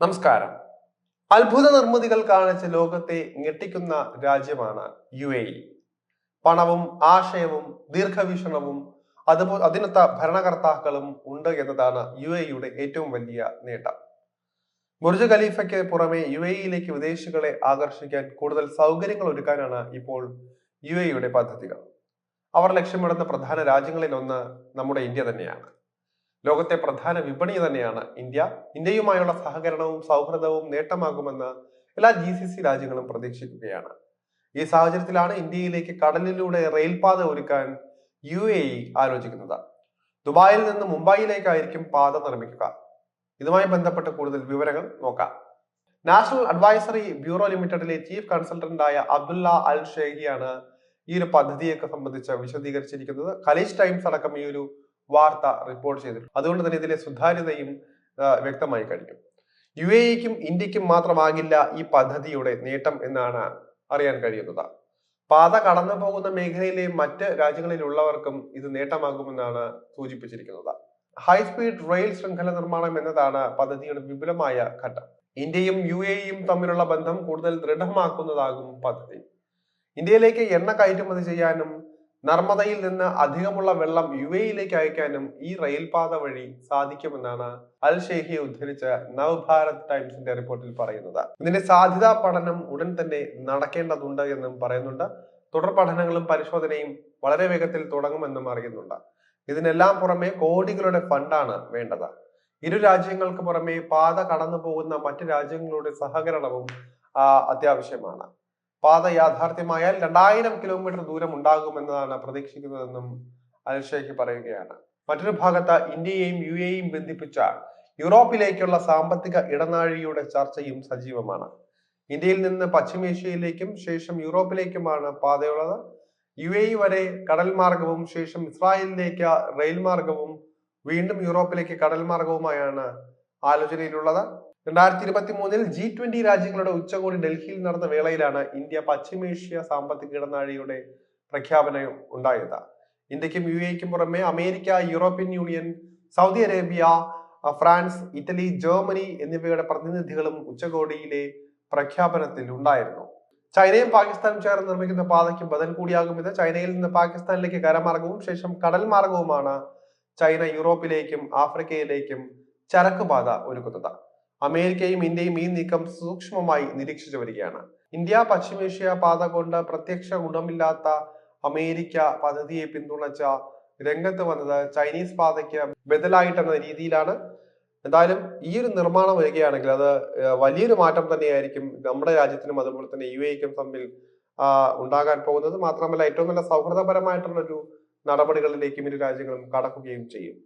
നമസ്കാരം. അത്ഭുത നിർമ്മിതികൾ കാണിച്ച് ലോകത്തെ ഞെട്ടിക്കുന്ന രാജ്യമാണ് യു എ ഇ. പണവും ആശയവും ദീർഘവീക്ഷണവും അതുപോലെ അതിനൊത്ത ഭരണകർത്താക്കളും ഉണ്ട് എന്നതാണ് യു എ യുടെ ഏറ്റവും വലിയ നേട്ടം. ബുർജ് ഖലീഫയ്ക്ക് പുറമെ യു എ ഇയിലേക്ക് വിദേശികളെ ആകർഷിക്കാൻ കൂടുതൽ സൗകര്യങ്ങൾ ഒരുക്കാനാണ് ഇപ്പോൾ യു എ യുടെ പദ്ധതികൾ. അവർ ലക്ഷ്യമിടുന്ന പ്രധാന രാജ്യങ്ങളിൽ ഒന്ന് നമ്മുടെ ഇന്ത്യ തന്നെയാണ്. ലോകത്തെ പ്രധാന വിപണി തന്നെയാണ് ഇന്ത്യ. ഇന്ത്യയുമായുള്ള സഹകരണവും സൗഹൃദവും നേട്ടമാകുമെന്ന് എല്ലാ ജി സി സി രാജ്യങ്ങളും പ്രതീക്ഷിക്കുകയാണ്. ഈ സാഹചര്യത്തിലാണ് ഇന്ത്യയിലേക്ക് കടലിലൂടെ റെയിൽപാത ഒരുക്കാൻ യു എ ഇ ആലോചിക്കുന്നത്. ദുബായിൽ നിന്ന് മുംബൈയിലേക്കായിരിക്കും പാത നിർമ്മിക്കുക. ഇതുമായി ബന്ധപ്പെട്ട് കൂടുതൽ വിവരങ്ങൾ നോക്കാം. നാഷണൽ അഡ്വൈസറി ബ്യൂറോ ലിമിറ്റഡിലെ ചീഫ് കൺസൾട്ടന്റായ അബ്ദുള്ള അൽ ഷേഖിയാണ് ഈ ഒരു പദ്ധതിയൊക്കെ സംബന്ധിച്ച് വിശദീകരിച്ചിരിക്കുന്നത്. ഖലീജ് ടൈംസ് അടക്കം ഈ ഒരു വാർത്ത റിപ്പോർട്ട് ചെയ്തിട്ടുണ്ട്. അതുകൊണ്ട് തന്നെ ഇതിലെ സുതാര്യതയും വ്യക്തമായി കഴിഞ്ഞു യു എ ഇക്കും ഇന്ത്യക്കും മാത്രമാകില്ല ഈ പദ്ധതിയുടെ നേട്ടം എന്നാണ് അറിയാൻ കഴിയുന്നത്. പാത കടന്നു പോകുന്ന മേഖലയിലെ മറ്റ് രാജ്യങ്ങളിലുള്ളവർക്കും ഇത് നേട്ടമാകുമെന്നാണ് സൂചിപ്പിച്ചിരിക്കുന്നത്. ഹൈസ്പീഡ് റെയിൽ ശൃംഖല നിർമ്മാണം എന്നതാണ് പദ്ധതിയുടെ വിപുലമായ ഘട്ടം. ഇന്ത്യയും യു എ ഇയും തമ്മിലുള്ള ബന്ധം കൂടുതൽ ദൃഢമാക്കുന്നതാകും പദ്ധതി. ഇന്ത്യയിലേക്ക് എണ്ണ കയറ്റുമതി ചെയ്യാനും നർമ്മദയിൽ നിന്ന് അധികമുള്ള വെള്ളം യു എയിലേക്ക് അയക്കാനും ഈ റെയിൽപാത വഴി സാധിക്കുമെന്നാണ് അൽ ഷെയ്ഹിയെ ഉദ്ധരിച്ച നവഭാരത് ടൈംസിന്റെ റിപ്പോർട്ടിൽ പറയുന്നത്. ഇതിന്റെ സാധ്യതാ പഠനം ഉടൻ തന്നെ നടക്കേണ്ടതുണ്ട് എന്നും പറയുന്നുണ്ട്. തുടർ പഠനങ്ങളും പരിശോധനയും വളരെ വേഗത്തിൽ തുടങ്ങുമെന്നും അറിയുന്നുണ്ട്. ഇതിനെല്ലാം പുറമെ കോടികളുടെ ഫണ്ടാണ് വേണ്ടത്. ഇരു രാജ്യങ്ങൾക്ക് പുറമെ പാത കടന്നു പോകുന്ന മറ്റു രാജ്യങ്ങളുടെ സഹകരണവും അത്യാവശ്യമാണ്. പാത യാഥാർത്ഥ്യമായാൽ രണ്ടായിരം കിലോമീറ്റർ ദൂരം ഉണ്ടാകുമെന്നതാണ് പ്രതീക്ഷിക്കുന്നതെന്നും അൽഷേഖ് പറയുകയാണ്. മറ്റൊരു ഭാഗത്ത് ഇന്ത്യയെയും യു എയും ബന്ധിപ്പിച്ച യൂറോപ്പിലേക്കുള്ള സാമ്പത്തിക ഇടനാഴിയുടെ ചർച്ചയും സജീവമാണ്. ഇന്ത്യയിൽ നിന്ന് പശ്ചിമേഷ്യയിലേക്കും ശേഷം യൂറോപ്പിലേക്കുമാണ് പാതയുള്ളത്. യു എ വരെ കടൽ മാർഗവും ശേഷം ഇസ്രായേലിലേക്ക് റെയിൽ മാർഗവും വീണ്ടും യൂറോപ്പിലേക്ക് കടൽ മാർഗവുമായാണ് ആലോചനയിലുള്ളത്. രണ്ടായിരത്തി ഇരുപത്തി മൂന്നിൽ ജി ട്വന്റി രാജ്യങ്ങളുടെ ഉച്ചകോടി ഡൽഹിയിൽ നടന്ന വേളയിലാണ് ഇന്ത്യ പശ്ചിമേഷ്യ സാമ്പത്തിക ഇടനാഴിയുടെ പ്രഖ്യാപനം ഉണ്ടായത്. ഇന്ത്യക്കും യു എക്കും പുറമെ America European Union Saudi Arabia France Italy Germany എന്നിവയുടെ പ്രതിനിധികളും ഉച്ചകോടിയിലെ പ്രഖ്യാപനത്തിൽ ഉണ്ടായിരുന്നു. ചൈനയും പാകിസ്ഥാനും ചേർന്ന് നിർമ്മിക്കുന്ന പാതയ്ക്ക് ബദൽ കൂടിയാകും ഇത് ചൈനയിൽ നിന്ന് പാകിസ്ഥാനിലേക്ക് കരമാർഗവും ശേഷം കടൽ മാർഗവുമാണ് ചൈന യൂറോപ്പിലേക്കും ആഫ്രിക്കയിലേക്കും ചരക്കുപാത ഒരുക്കുന്നത്. അമേരിക്കയും ഇന്ത്യയും ഈ നീക്കം സൂക്ഷ്മമായി നിരീക്ഷിച്ചു വരികയാണ്. ഇന്ത്യ പശ്ചിമേഷ്യ പാത കൊണ്ട് പ്രത്യക്ഷ ഗുണമില്ലാത്ത അമേരിക്ക പദ്ധതിയെ പിന്തുണച്ച രംഗത്ത് വന്നത് ചൈനീസ് പാതയ്ക്ക് ബദലായിട്ടെന്ന രീതിയിലാണ്. എന്തായാലും ഈ ഒരു നിർമ്മാണം വരികയാണെങ്കിൽ അത് വലിയൊരു മാറ്റം തന്നെയായിരിക്കും നമ്മുടെ രാജ്യത്തിനും അതുപോലെ തന്നെ യു എക്കും തമ്മിൽ ഉണ്ടാകാൻ പോകുന്നത്. മാത്രമല്ല ഏറ്റവും നല്ല സൗഹൃദപരമായിട്ടുള്ള ഒരു നടപടികളിലേക്കും ഇരു രാജ്യങ്ങളും കടക്കുകയും ചെയ്യും.